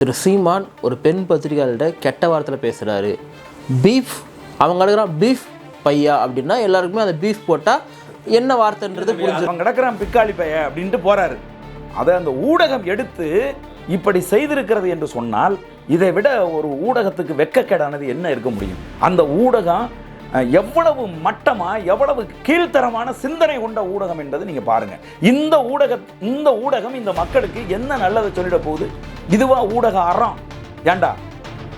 திரு சீமான் ஒரு பெண் பத்திரிகையாளர்கிட்ட கெட்ட வார்த்தையில் பேசுகிறாரு பீஃப் அவங்க எடுக்கிறான் பீஃப் பையா அப்படின்னா எல்லாருக்குமே அந்த பீஃப் போட்டால் என்ன வார்த்தைன்றது புரிஞ்சு அவன் கிடக்குறான் பிக்காளி பைய அப்படின்ட்டு போறாரு. அதை அந்த ஊடகம் எடுத்து இப்படி செய்திருக்கிறது என்று சொன்னால் இதை விட ஒரு ஊடகத்துக்கு வெட்கக்கேடானது என்ன இருக்க முடியும்? அந்த ஊடகம் எவ்வளவு மட்டமாக எவ்வளவு கீழ்த்தரமான சிந்தனை கொண்ட ஊடகம் என்பதை நீங்கள் பாருங்கள் இந்த ஊடக இந்த ஊடகம் இந்த மக்களுக்கு என்ன நல்லதை சொல்லிட போகுது? இதுவா ஊடக அறம். ஏண்டா?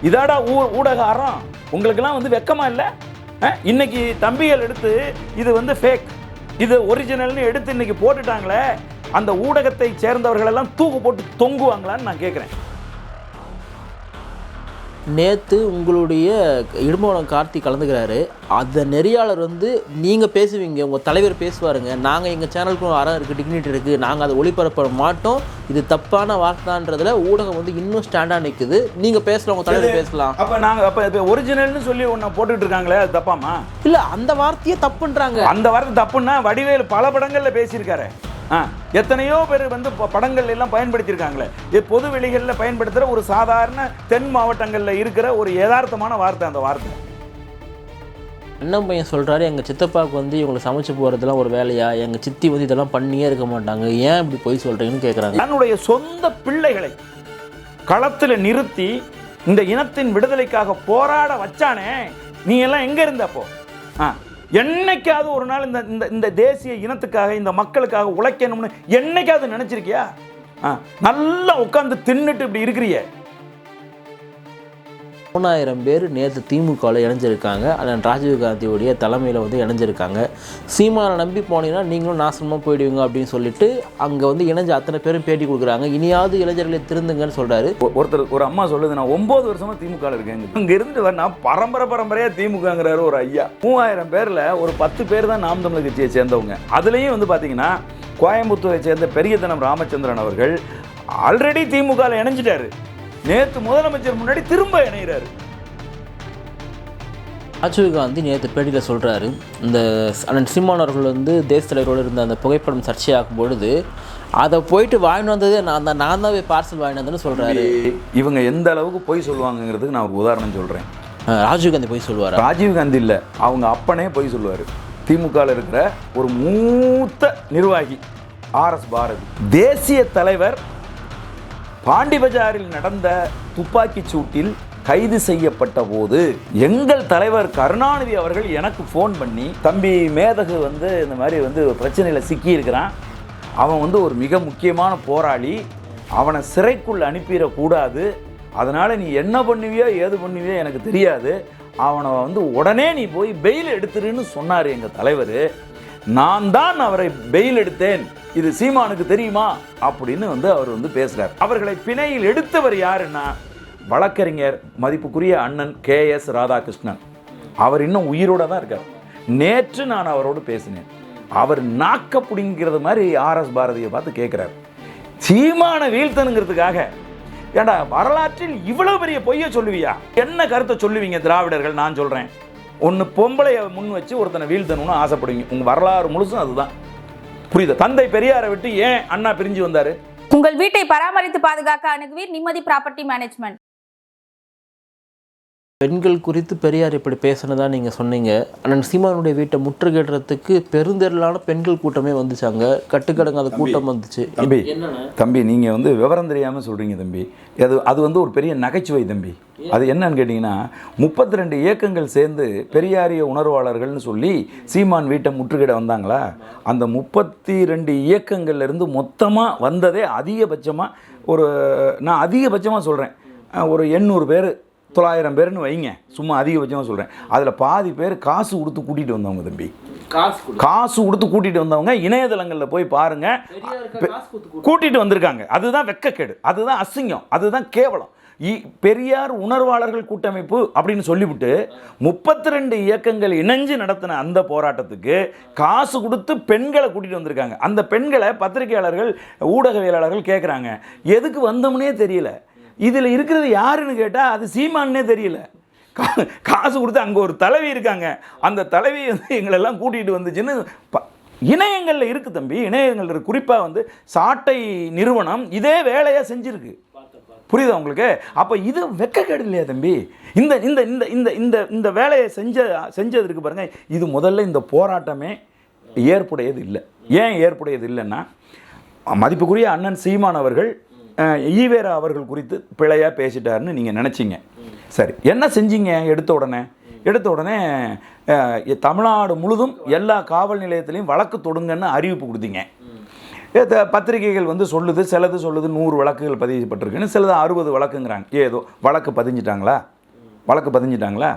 இதாடா ஊ ஊடக அறம். உங்களுக்கெல்லாம் வந்து வெக்கமாக இல்லை? இன்னைக்கு தம்பிகள் எடுத்து இது வந்து ஃபேக் இது ஒரிஜினல்னு எடுத்து இன்னைக்கு போட்டுட்டாங்களே அந்த ஊடகத்தை சேர்ந்தவர்களெல்லாம் தூக்கு போட்டு தொங்குவாங்களான்னு நான் கேட்குறேன் நேற்று உங்களுடைய இடும்பவனம் கார்த்தி கலந்துக்கிறாரு. அந்த நெறியாளர் வந்து நீங்கள் பேசுவீங்க உங்கள் தலைவர் பேசுவாருங்க. நாங்கள் எங்கள் சேனலுக்கு அறம் இருக்குது டிக்னிட்டி இருக்குது நாங்கள் அதை ஒளிபரப்ப மாட்டோம். இது தப்பான வார்த்தைன்றதுல ஊடகம் வந்து இன்னும் ஸ்டாண்டாக நிற்குது நீங்கள் பேசலாம் உங்கள் தலைவர் பேசலாம். அப்ப நாங்க அப்ப இப்போ ஒரிஜினல்னு சொல்லி ஒன்று போட்டுட்டு இருக்காங்களே அது தப்பாமா இல்லை அந்த வார்த்தையே தப்புன்றாங்க. அந்த வார்த்தை தப்புன்னா வடிவேலு பல படங்கள்ல பேசியிருக்காரு. எத்தனையோ பேர் வந்து படங்கள் எல்லாம் பயன்படுத்தியிருக்காங்களே. இது பொது வெளிகளில் பயன்படுத்துகிற ஒரு சாதாரண தென் மாவட்டங்களில் இருக்கிற ஒரு யதார்த்தமான வார்த்தை அந்த வார்த்தை. அண்ணன் பையன் சொல்கிறாரு எங்கள் சித்தப்பாவுக்கு வந்து இவங்களை சமைச்சு போகிறதுலாம் ஒரு வேலையா? எங்கள் சித்தி வந்து இதெல்லாம் பண்ணியே இருக்க மாட்டாங்க. ஏன் இப்படி போய் சொல்கிறீங்கன்னு கேட்குறாங்க தன்னுடைய சொந்த பிள்ளைகளை களத்தில் நிறுத்தி இந்த இனத்தின் விடுதலைக்காக போராட வச்சானே. நீ எல்லாம் எங்க இருந்த அப்போ? ஆ. என்னைக்காவது ஒரு நாள் இந்த இந்த இந்த தேசிய இனத்துக்காக இந்த மக்களுக்காக உழைக்கணும்னு என்னைக்காவது நினச்சிருக்கியா? ஆ நல்லா உட்காந்து தின்னுட்டு இப்படி இருக்கிறியே. மூணாயிரம் பேர் நேற்று திமுகவில் இணைஞ்சிருக்காங்க. அண்ணன் ராஜீவ்காந்தியுடைய தலைமையில் வந்து இணைஞ்சிருக்காங்க. சீமானை நம்பி போனீங்கன்னா நீங்களும் நாசனமாக போயிடுவீங்க அப்படின்னு சொல்லிட்டு அங்கே வந்து இணைஞ்ச அத்தனை பேரும் பேட்டி கொடுக்குறாங்க. இனியாவது இளைஞர்களை திருந்துங்கன்னு சொல்கிறாரு ஒருத்தர் ஒரு அம்மா சொல்லுது நான் ஒம்பது வருஷமாக திமுக இருக்கேன். இங்க இருந்து வர நான் பரம்பரை பரம்பரையாக திமுகங்கிறாரு ஒரு ஐயா. மூவாயிரம் பேரில் ஒரு பத்து பேர் தான் நாம் தமிழர் கட்சியை சேர்ந்தவங்க. அதுலேயும் வந்து பார்த்தீங்கன்னா கோயம்புத்தூரை சேர்ந்த பெரியதனம் ராமச்சந்திரன் அவர்கள் ஆல்ரெடி திமுகவில் இணைஞ்சிட்டாரு. நேத்து முதலமைச்சர் முன்னாடி திரும்ப இணைகிறாரு ராஜீவ்காந்தி நேற்று பேட்டியில் சொல்கிறாரு இந்த அண்ணன் சீமான் அவர்கள் வந்து தேச தலைவரோடு இருந்த அந்த புகைப்படம் சர்ச்சையாகும் பொழுது அதை போயிட்டு வாங்கிட்டு வந்ததே நான் தான் நான் தான் போய் பார்சல் வாங்கிட்டு வந்தேன்னு சொல்கிறாரு இவங்க எந்த அளவுக்கு பொய் சொல்லுவாங்கங்கிறதுக்கு நான் ஒரு உதாரணம் சொல்றேன். ராஜீவ்காந்தி போய் சொல்லுவாரா? ராஜீவ் காந்தி இல்ல அவங்க அப்பனே பொய் சொல்லுவார். திமுகவில் இருக்கிற ஒரு மூத்த நிர்வாகி ஆர்எஸ் பாரதி. தேசிய தலைவர் பாண்டிபஜாரில் நடந்த துப்பாக்கிச் சூட்டில் கைது செய்யப்பட்ட போது எங்கள் தலைவர் கருணாநிதி அவர்கள் எனக்கு ஃபோன் பண்ணி தம்பி மேதகு வந்து இந்த மாதிரி வந்து ஒரு பிரச்சனையில் சிக்கியிருக்கிறான். அவன் வந்து ஒரு மிக முக்கியமான போராளி. அவனை சிறைக்குள் அனுப்பிடக்கூடாது. அதனால் நீ என்ன பண்ணுவியோ ஏது பண்ணுவியோ எனக்கு தெரியாது. அவனை வந்து உடனே நீ போய் பெயில் எடுத்துருன்னு சொன்னார் எங்கள் தலைவர். நான் தான் அவரை பெயில் எடுத்தேன். இது சீமானுக்கு தெரியுமா? அப்படின்னு வந்து அவர் வந்து பேசுகிறார் அவர்களை பிணையில் எடுத்தவர் யாருன்னா வழக்கறிஞர் மதிப்புக்குரிய அண்ணன் கே எஸ் ராதாகிருஷ்ணன். அவர் இன்னும் உயிரோட தான் இருக்கார். நேற்று நான் அவரோடு பேசினேன். அவர் நாக்க பிடிங்கிறது மாதிரி ஆர்எஸ் பாரதியை பார்த்து கேட்குறாரு சீமான வீழ்த்தணுங்கிறதுக்காக ஏண்டா வரலாற்றில் இவ்வளோ பெரிய பொய்யை சொல்லுவியா? என்ன கருத்தை சொல்லுவீங்க திராவிடர்கள்? நான் சொல்கிறேன் ஒன்று பொம்பளைய முன் வச்சு ஒருத்தனை வீழ்த்தணும்னு ஆசைப்படுவீங்க. உங்கள் வரலாறு முழுசும் அதுதான். புரியுது. தந்தை பெரியாரை விட்டு ஏன் அண்ணா பிரிஞ்சு வந்தாரு? உங்கள் வீட்டை பராமரித்து பாதுகாக்க அணுகுவீர் நிம்மதி ப்ராப்பர்ட்டி மேனேஜ்மெண்ட் பெண்கள் குறித்து பெரியார் இப்படி பேசுனதா நீங்கள் சொன்னீங்க. அண்ணன் சீமானுடைய வீட்டை முற்றுகையிடுறதுக்கு பெருந்திரளான பெண்கள் கூட்டமே வந்துச்சாங்க. கட்டுக்கடங்காத கூட்டம் வந்துச்சு. தம்பி தம்பி நீங்க வந்து விவரம் தெரியாம சொல்றீங்க தம்பி. அது அது வந்து ஒரு பெரிய நகைச்சுவை தம்பி. அது என்னன்னு கேட்டிங்கன்னா முப்பத்தி ரெண்டு இயக்கங்கள் சேர்ந்து பெரியாரிய உணர்வாளர்கள்னு சொல்லி சீமான் வீட்டை முற்றுகையிட வந்தாங்களா? அந்த முப்பத்தி ரெண்டு இயக்கங்கள்ல இருந்து மொத்தமாக வந்ததே அதிகபட்சமாக ஒரு நான் அதிகபட்சமாக சொல்கிறேன் ஒரு எண்ணூறு பேர் தொள்ளாயிரம் பேர்னு வைங்க. சும்மா அதிகபட்சமாக சொல்கிறேன் அதில் பாதி பேர் காசு கொடுத்து கூட்டிகிட்டு வந்தவங்க தம்பி. காசு காசு கொடுத்து கூட்டிகிட்டு வந்தவங்க இணையதளங்களில் போய் பாருங்கள் கூட்டிட்டு வந்திருக்காங்க. அதுதான் வெக்கக்கேடு. அதுதான் அசிங்கம். அதுதான் கேவலம். இ- பெரியார் உணர்வாளர்கள் கூட்டமைப்பு அப்படின்னு சொல்லிவிட்டு முப்பத்தி ரெண்டு இயக்கங்கள் இணைஞ்சு நடத்தின அந்த போராட்டத்துக்கு காசு கொடுத்து பெண்களை கூட்டிட்டு வந்திருக்காங்க. அந்த பெண்களை பத்திரிகையாளர்கள் ஊடகவியலாளர்கள் கேட்குறாங்க எதுக்கு வந்தோம்னே தெரியல. இதில் இருக்கிறது யாருன்னு கேட்டால் அது சீமானே தெரியல. கா- காசு கொடுத்து அங்கே ஒரு தலைவி இருக்காங்க. அந்த தலைவி வந்து எங்களெல்லாம் கூட்டிகிட்டு வந்துச்சுன்னு ப- இணையங்களில் இருக்குது தம்பி. இணையங்கள் குறிப்பாக வந்து சாட்டை நிறுவனம் இதே வேலையாக செஞ்சுருக்கு. புரியுதா உங்களுக்கு? அப்போ இது வெக்கக்கேடு இல்லையா தம்பி? இந்த இந்த இந்த இந்த இந்த இந்த வேலையை செஞ்ச செஞ்சதற்கு பாருங்கள் இது முதல்ல இந்த போராட்டமே ஏற்புடையது இல்லை. ஏன் ஏற்புடையது இல்லைன்னா மதிப்புக்குரிய அண்ணன் சீமான் அவர்கள் ஈவேரா அவர்கள் குறித்து பிழையாக பேசிட்டாருன்னு நீங்கள் நினச்சிங்க. சரி என்ன செஞ்சீங்க? எடுத்த உடனே. எடுத்த உடனே தமிழ்நாடு முழுதும் எல்லா காவல் நிலையத்திலையும் வழக்கு தொடுங்கன்னு அறிவிப்பு கொடுத்தீங்க. பத்திரிகைகள் வந்து சொல்லுது சிலது சொல்லுது நூறு வழக்குகள் பதியப்பட்டிருக்குன்னு சிலது அறுபது வழக்குங்கிறாங்க. ஏதோ வழக்கு பதிஞ்சிட்டாங்களா? வழக்கு பதிஞ்சிட்டாங்களா?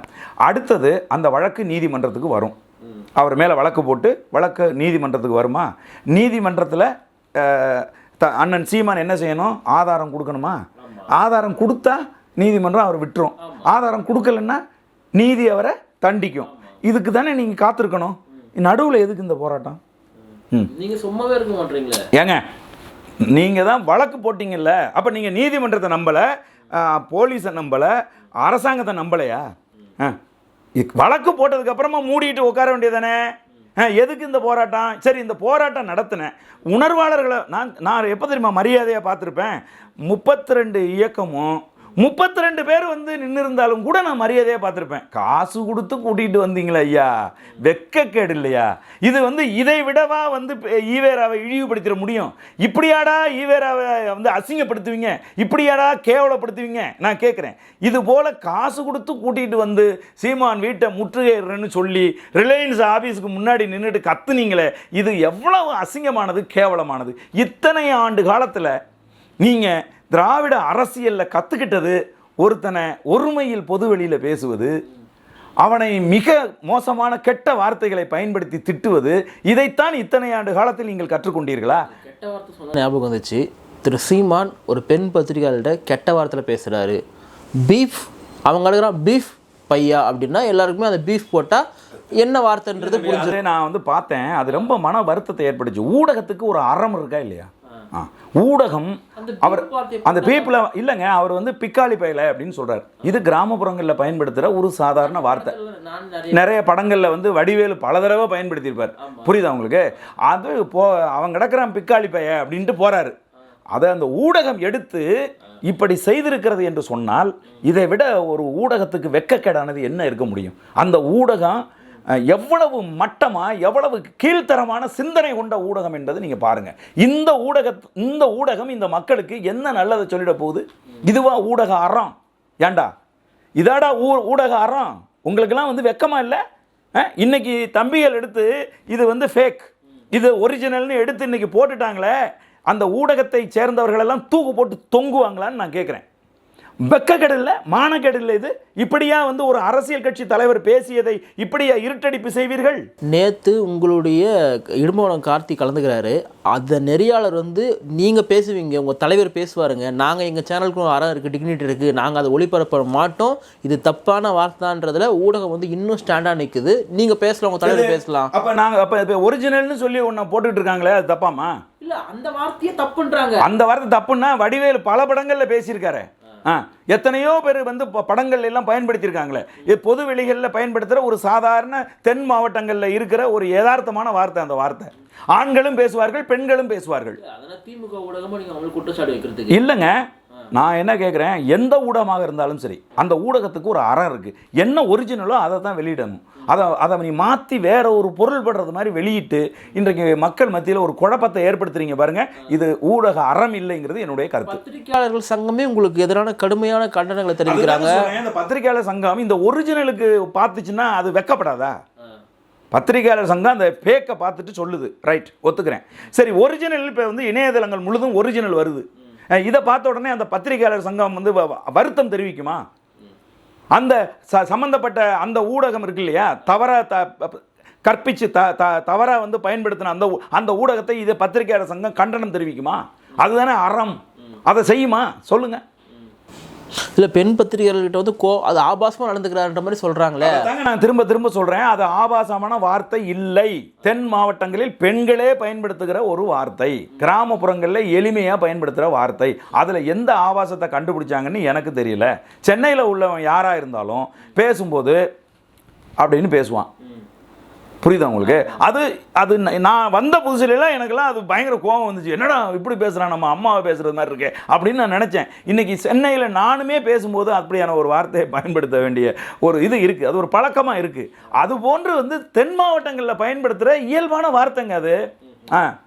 அடுத்தது அந்த வழக்கு நீதிமன்றத்துக்கு வரும். அவர் மேலே வழக்கு போட்டு வழக்கு நீதிமன்றத்துக்கு வருமா? நீதிமன்றத்தில் த அண்ணன் சீமான் என்ன செய்யணும்? ஆதாரம் கொடுக்கணுமா? ஆதாரம் கொடுத்தா நீதிமன்றம் அவர் விட்டுரும். ஆதாரம் கொடுக்கலன்னா நீதி அவரை தண்டிக்கும். இதுக்கு தானே நீங்கள் காத்திருக்கணும்? நடுவில் எதுக்கு இந்த போராட்டம்? ம். நீங்க சும்மாவே இருக்க மாட்டீங்களே? ஏங்க நீங்கள் தான் வழக்கு போட்டீங்கல்ல? அப்போ நீங்கள் நீதிமன்றத்தை நம்பலை போலீஸை நம்பலை அரசாங்கத்தை நம்பலையா? ஆ. வழக்கு போட்டதுக்கு அப்புறமா மூடிட்டு உட்கார வேண்டியதானே எதுக்கு இந்த போராட்டம்? சரி இந்த போராட்டம் நடத்தினேன். உணர்வாளர்களை நான் நான் எப்போ தெரியுமா மரியாதையாக பார்த்துருப்பேன்? முப்பத்தி ரெண்டு இயக்கமும் முப்பத்தி ரெண்டு பேர் வந்து நின்று இருந்தாலும் கூட நான் மரியாதையாக பார்த்துருப்பேன். காசு கொடுத்து கூட்டிகிட்டு வந்தீங்களா ஐயா. வெக்கக்கேடு இல்லையா? இது வந்து இதை விடவா வந்து ஈவேராவை இழிவுபடுத்திட முடியும்? இப்படியாடா ஈவேராவை வந்து அசிங்கப்படுத்துவீங்க? இப்படியாடா கேவலப்படுத்துவீங்க? நான் கேட்குறேன் இது போல் காசு கொடுத்து கூட்டிகிட்டு வந்து சீமான் வீட்டை முற்றுகையிடுறேன்னு சொல்லி ரிலையன்ஸ் ஆஃபீஸுக்கு முன்னாடி நின்றுட்டு கத்துனீங்களே இது எவ்வளவு அசிங்கமானது கேவலமானது? இத்தனை ஆண்டு காலத்தில் நீங்கள் திராவிட அரசியலில் கற்றுக்கிட்டது ஒருத்தனை ஒருமையில் பொதுவெளியில் பேசுவது அவனை மிக மோசமான கெட்ட வார்த்தைகளை பயன்படுத்தி திட்டுவது இதைத்தான் இத்தனை ஆண்டு காலத்தில் நீங்கள் கற்றுக்கொண்டீர்களா? கெட்ட வார்த்தை சொன்ன ஞாபகம் வந்துச்சு. திரு சீமான் ஒரு பெண் பத்திரிகையாளர்கிட்ட கெட்ட வார்த்தையில் பேசுகிறாரு பீஃப் அவங்க அடுக்கிறான் பீஃப் பையா? அப்படின்னா எல்லாருக்குமே அந்த பீஃப் போட்டால் என்ன வார்த்தைன்றது புரிஞ்சு அது நான் வந்து பார்த்தேன். அது ரொம்ப மன வருத்தத்தை ஏற்படுச்சு ஊடகத்துக்கு ஒரு அறம் இருக்கா இல்லையா. ஊடகம் அவர் அந்த பீப்புளை இல்லைங்க அவர் வந்து பிக்காளி பயல அப்படின்னு சொல்றாரு. இது கிராமப்புறங்களில் பயன்படுத்துகிற ஒரு சாதாரண வார்த்தை. நிறைய படங்களில் வந்து வடிவேலு பல தடவை பயன்படுத்தியிருப்பார். புரியுதா உங்களுக்கு? அது போ அவன் கிடக்குறான் பிக்காளி பைய அப்படின்ட்டு போறாரு. அதை அந்த ஊடகம் எடுத்து இப்படி செய்திருக்கிறது என்று சொன்னால் இதை விட ஒரு ஊடகத்துக்கு வெக்கக்கேடானது என்ன இருக்க முடியும்? அந்த ஊடகம் எவ்வளவு மட்டமாக எவ்வளவு கீழ்த்தரமான சிந்தனை கொண்ட ஊடகம் என்பதை நீங்கள் பாருங்கள் இந்த ஊடக இந்த ஊடகம் இந்த மக்களுக்கு என்ன நல்லதை சொல்லிட போகுது? இதுவா ஊடக அறம். ஏண்டா? இதாடா ஊ ஊடக அறம். உங்களுக்கெல்லாம் வந்து வெக்கமாக இல்லை? இன்னைக்கு தம்பிகள் எடுத்து இது வந்து ஃபேக் இது ஒரிஜினல்னு எடுத்து இன்னைக்கு போட்டுட்டாங்களே அந்த ஊடகத்தை சேர்ந்தவர்களெல்லாம் தூக்கு போட்டு தொங்குவாங்களான்னு நான் கேட்குறேன் வெக்கக்கேடு இல்லை மானக்கேடு இல்லை இது? இப்படியா வந்து ஒரு அரசியல் கட்சி தலைவர் பேசியதை இப்படியா இருட்டடிப்பு செய்வீர்கள்? நேற்று உங்களுடைய இடும்பவனம் கார்த்தி கலந்துக்கிறாரு. அந்த நெறியாளர் வந்து நீங்கள் பேசுவீங்க உங்கள் தலைவர் பேசுவாருங்க. நாங்கள் எங்கள் சேனலுக்கு அறம் இருக்குது டிக்னிட்டி இருக்குது நாங்கள் அதை ஒளிபரப்ப மாட்டோம். இது தப்பான வார்த்தைன்றதுல ஊடகம் வந்து இன்னும் ஸ்டாண்டாக நிற்குது நீங்கள் பேசலாம் உங்கள் தலைவர் பேசலாம். அப்போ நாங்கள் அப்போ இப்போ ஒரிஜினல்னு சொல்லி ஒன்று போட்டுக்கிட்டு இருக்காங்களே அது தப்பாமா இல்லை அந்த வார்த்தையே தப்புன்றாங்க. அந்த வார்த்தை தப்புன்னா வடிவேலு பல படங்களில் பேசியிருக்காரு. ஆ எத்தனையோ பேர் வந்து ப- படங்கள்ல எல்லாம் பயன்படுத்தியிருக்காங்களே. இது பொது வெளிகளில் பயன்படுத்துகிற ஒரு சாதாரண தென் மாவட்டங்களில் இருக்கிற ஒரு யதார்த்தமான வார்த்தை அந்த வார்த்தை. ஆண்களும் பேசுவார்கள் பெண்களும் பேசுவார்கள். இல்லைங்க. நான் என்ன கேட்குறேன் எந்த ஊடகமாக இருந்தாலும் சரி அந்த ஊடகத்துக்கு ஒரு அறம் இருக்குது என்ன ஒரிஜினலோ அதை தான் வெளியிடணும். அதை அதை நீ மாற்றி வேற ஒரு பொருள் படுறது மாதிரி வெளியிட்டு இன்றைக்கு மக்கள் மத்தியில் ஒரு குழப்பத்தை ஏற்படுத்துறீங்க பாருங்க. இது ஊடக அறம் இல்லைங்கிறது என்னுடைய கருத்து. பத்திரிகையாளர்கள் சங்கமே உங்களுக்கு எதிரான கடுமையான கண்டனங்களை தெரிவிக்கிறாங்க. இந்த பத்திரிகையாளர் சங்கம் இந்த ஒரிஜினலுக்கு பார்த்துச்சுன்னா அது வெக்கப்படாதா? பத்திரிகையாளர் சங்கம் அந்த ஃபேக்கை பார்த்துட்டு சொல்லுது. ரைட் ஒத்துக்கிறேன். சரி ஒரிஜினல் இப்போ வந்து இணையதளங்கள் முழுதும் ஒரிஜினல் வருது. இதை பார்த்த உடனே அந்த பத்திரிகையாளர் சங்கம் வந்து வ- வருத்தம் தெரிவிக்குமா? அந்த ச சம்மந்தப்பட்ட அந்த ஊடகம் இருக்கு இல்லையா? தவறாக த கற்பித்து கற்பிச்சு த த தவறாக வந்து பயன்படுத்தின அந்த அந்த ஊடகத்தை இதை பத்திரிகையாளர் சங்கம் கண்டனம் தெரிவிக்குமா? அதுதானே அறம். அதை செய்யுமா? சொல்லுங்கள் இல்லை பெண் பத்திரிகையாளர்கிட்ட வந்து கோ அது ஆபாசமாக நடந்துக்கிறாருன்ற மாதிரி சொல்கிறாங்களே நான் திரும்ப திரும்ப சொல்றேன். அது ஆபாசமான வார்த்தை இல்லை. தென் மாவட்டங்களில் பெண்களே பயன்படுத்துகிற ஒரு வார்த்தை. கிராமப்புறங்களில் எளிமையாக பயன்படுத்துகிற வார்த்தை. அதில் எந்த ஆபாசத்தை கண்டுபிடிச்சாங்கன்னு எனக்கு தெரியல. சென்னையில் உள்ளவன் யாராக இருந்தாலும் பேசும்போது அப்படின்னு பேசுவான். புரியுதா உங்களுக்கு? அது அது நான் வந்த புதுசுலாம் எனக்கெல்லாம் அது பயங்கர கோவம் வந்துச்சு. என்னடா இப்படி பேசுகிறான் நம்ம அம்மாவை பேசுகிறது மாதிரி இருக்கே அப்படின்னு நான் நினச்சேன். இன்றைக்கி சென்னையில் நானுமே பேசும்போது அப்படியான ஒரு வார்த்தையை பயன்படுத்த வேண்டிய ஒரு இது இருக்குது அது ஒரு பழக்கமாக இருக்குது அது போன்று வந்து தென் மாவட்டங்களில் பயன்படுத்துகிற இயல்பான வார்த்தைங்க அது. ஆ.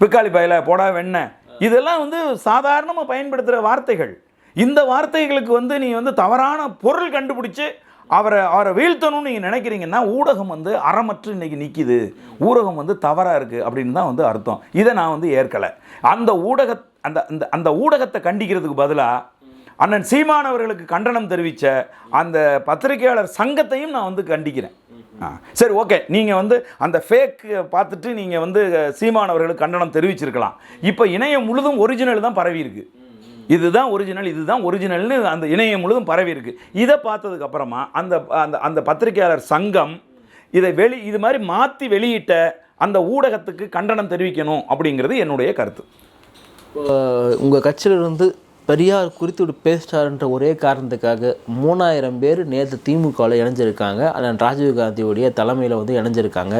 பிக்காளி பயல போடா வெண்ணெய் இதெல்லாம் வந்து சாதாரணமாக பயன்படுத்துகிற வார்த்தைகள். இந்த வார்த்தைகளுக்கு வந்து நீ வந்து தவறான பொருள் கண்டுபிடிச்சி அவரை அவரை வீழ்த்தணும்னு நீங்கள் நினைக்கிறீங்கன்னா ஊடகம் வந்து அறமற்று இன்றைக்கி நிற்கிது ஊடகம் வந்து தவறாக இருக்குது அப்படின்னு தான் வந்து அர்த்தம். இதை நான் வந்து ஏற்கலை. அந்த ஊடக அந்த அந்த அந்த ஊடகத்தை கண்டிக்கிறதுக்கு பதிலாக அண்ணன் சீமான் அவர்களுக்கு கண்டனம் தெரிவித்த அந்த பத்திரிகையாளர் சங்கத்தையும் நான் வந்து கண்டிக்கிறேன். ஆ சரி ஓகே. நீங்கள் வந்து அந்த ஃபேக் பார்த்துட்டு நீங்கள் வந்து சீமான் அவர்களுக்கு கண்டனம் தெரிவிச்சிருக்கலாம். இப்போ இணையம் முழுதும் ஒரிஜினல் தான் பரவி இருக்குது இதுதான் ஒரிஜினல் இதுதான் ஒரிஜினல்னு அந்த இணையம் முழுதும் பரவி இருக்கு. இதை பார்த்ததுக்கு அப்புறமா அந்த அந்த அந்த பத்திரிகையாளர் சங்கம் இதை வெளி இது மாதிரி மாற்றி வெளியிட்ட அந்த ஊடகத்துக்கு கண்டனம் தெரிவிக்கணும் அப்படிங்கிறது என்னுடைய கருத்து. உங்கள் கட்சியிலிருந்து பெரியார் குறித்து ஒரு பேசிட்டாருன்ற ஒரே காரணத்துக்காக மூணாயிரம் பேர் நேற்று திமுகவில் இணைஞ்சிருக்காங்க. அண்ணன் ராஜீவ் காந்தியுடைய தலைமையில் வந்து இணைஞ்சிருக்காங்க.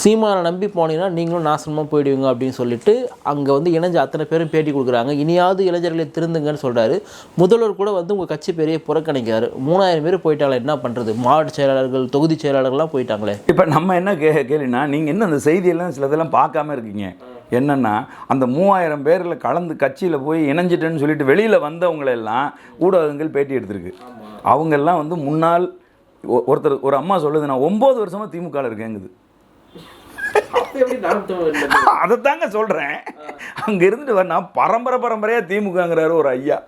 சீமானை நம்பி போனீங்கன்னா நீங்களும் நாசனமாக போயிடுவீங்க அப்படின்னு சொல்லிட்டு அங்கே வந்து இணைஞ்ச அத்தனை பேரும் பேட்டி கொடுக்குறாங்க. இனியாவது இளைஞர்களை திருந்துங்கன்னு சொல்கிறாரு முதல்வர் கூட வந்து உங்கள் கட்சி பெரிய புறக்கணிக்கிறாரு. மூணாயிரம் பேர் போயிட்டாங்களே என்ன பண்ணுறது மாவட்ட செயலாளர்கள் தொகுதி செயலாளர்கள்லாம் போயிட்டாங்களே. இப்போ நம்ம என்ன கே கேள்வினா நீங்கள் இன்னும் அந்த செய்தியெல்லாம் சிலதெல்லாம் பார்க்காம இருக்கீங்க. என்னென்னா அந்த மூவாயிரம் பேரில் கலந்து கட்சியில் போய் இணைஞ்சிட்டேன்னு சொல்லிட்டு வெளியில் வந்தவங்களெல்லாம் ஊடகங்கள் பேட்டி எடுத்திருக்கு. அவங்கெல்லாம் வந்து முன்னாள் ஒ- ஒருத்தர் ஒரு அம்மா சொல்லுது நான் ஒம்பது வருஷமாக திமுகவில் இருக்கேங்குது. அதைத்தாங்க சொல்கிறேன் அங்கே இருந்துட்டு வர நான் பரம்பரை பரம்பரையாக திமுகங்கிறாரு ஒரு ஐயா.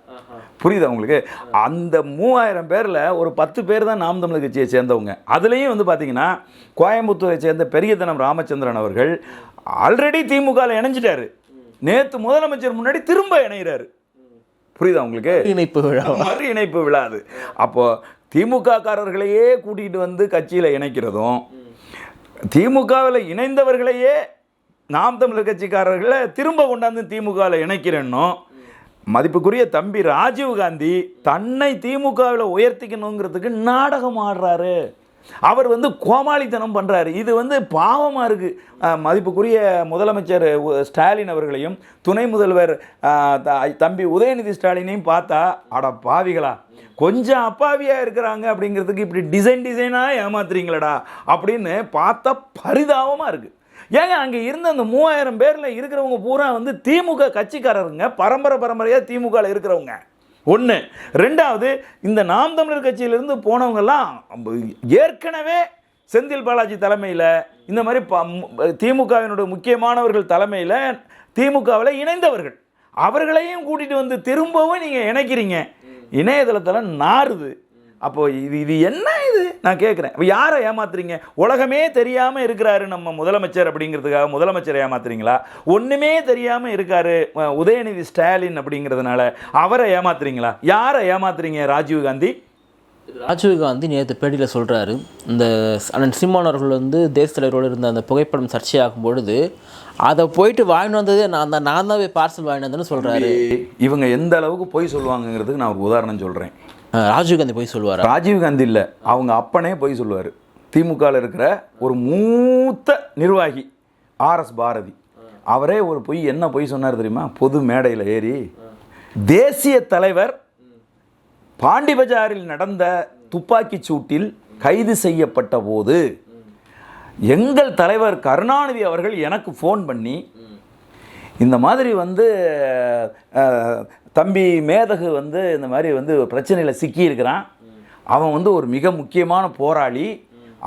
புரியுதா உங்களுக்கு? அந்த மூவாயிரம் பேரில் ஒரு பத்து பேர் தான் நாம் தமிழர் கட்சியை சேர்ந்தவங்க. அதுலேயும் வந்து பார்த்தீங்கன்னா கோயம்புத்தூரை சேர்ந்த பெரியதனம் ராமச்சந்திரன் அவர்கள் ஆல்ரெடி திமுகவில் இணைஞ்சிட்டாரு. நேற்று முதலமைச்சர் முன்னாடி திரும்ப இணைகிறாரு புரியுதா உங்களுக்கு? இணைப்பு விழா. மறு இணைப்பு விழாது அப்போ திமுக காரர்களையே கூட்டிகிட்டு வந்து கட்சியில் இணைக்கிறதும் திமுகவில் இணைந்தவர்களையே நாம் தமிழர் கட்சிக்காரர்களை திரும்ப கொண்டாந்து திமுகவில் இணைக்கிறேன்னோ மதிப்புக்குரிய தம்பி ராஜீவ் காந்தி தன்னை திமுகவில் உயர்த்திக்கணுங்கிறதுக்கு நாடகம் ஆடுறாரு. அவர் வந்து கோமாளித்தனம் பண்ணுறாரு இது வந்து பாவமாக இருக்குது மதிப்புக்குரிய முதலமைச்சர் ஸ்டாலின் அவர்களையும் துணை முதல்வர் த- தம்பி உதயநிதி ஸ்டாலினையும் பார்த்தா அட பாவிகளா கொஞ்சம் அப்பாவியாக இருக்கிறாங்க அப்படிங்கிறதுக்கு இப்படி டிசைன் டிசைனாக ஏமாத்துறீங்களடா அப்படின்னு பார்த்தா பரிதாபமாக இருக்குது ஏங்க அங்கே இருந்த அந்த மூவாயிரம் பேரில் இருக்கிறவங்க பூரா வந்து திமுக கட்சிக்காரருங்க. பரம்பரை பரம்பரையாக திமுகவில் இருக்கிறவங்க. ஒன்று ரெண்டாவது இந்த நாம் தமிழர் கட்சியிலிருந்து போனவங்கெல்லாம் ஏற்கனவே செந்தில் பாலாஜி தலைமையில் இந்த மாதிரி ப- திமுகவினுடைய முக்கியமானவர்கள் தலைமையில் திமுகவில் இணைந்தவர்கள். அவர்களையும் கூட்டிகிட்டு வந்து திரும்பவும் நீங்கள் இணைக்கிறீங்க. இணையதளத்தில் நாறுது. அப்போ இது இது என்ன இது? நான் கேட்குறேன். அப்போ யாரை ஏமாத்துறீங்க? உலகமே தெரியாமல் இருக்கிறாரு நம்ம முதலமைச்சர் அப்படிங்கிறதுக்காக முதலமைச்சரை ஏமாத்துறீங்களா? ஒன்றுமே தெரியாமல் இருக்காரு உதயநிதி ஸ்டாலின் அப்படிங்கிறதுனால அவரை ஏமாத்துறீங்களா? யாரை ஏமாத்துறீங்க ராஜீவ் காந்தி? ராஜீவ் காந்தி நேற்று பேட்டியில் சொல்கிறாரு இந்த அண்ணன் சீமான் அவர்கள் வந்து தேச தலைவரோடு இருந்த அந்த புகைப்படம் சர்ச்சையாகும் பொழுது அதை போயிட்டு வாங்கிட்டு வந்ததே நான் தான் நான் தான் போய் பார்சல் வாங்கிட்டு வந்தேன்னு சொல்கிறாரு இவங்க எந்த அளவுக்கு பொய் சொல்லுவாங்கங்கிறதுக்கு நான் ஒரு உதாரணம் சொல்கிறேன் ராஜீவ் காந்தி போய் சொல்லுவார்? ராஜீவ்காந்தி இல்லை. அவங்க அப்பனே பொய் சொல்லுவார். திமுகவில் இருக்கிற ஒரு மூத்த நிர்வாகி ஆர்எஸ் பாரதி. அவரே ஒரு பொய் என்ன பொய் சொன்னார் தெரியுமா? பொது மேடையில் ஏறி தேசிய தலைவர் பாண்டிபஜாரில் நடந்த துப்பாக்கிச் சூட்டில் கைது செய்யப்பட்ட போது எங்கள் தலைவர் கருணாநிதி அவர்கள் எனக்கு ஃபோன் பண்ணி இந்த மாதிரி வந்து தம்பி மேதகு வந்து இந்த மாதிரி வந்து பிரச்சனையில் சிக்கியிருக்கிறான். அவன் வந்து ஒரு மிக முக்கியமான போராளி.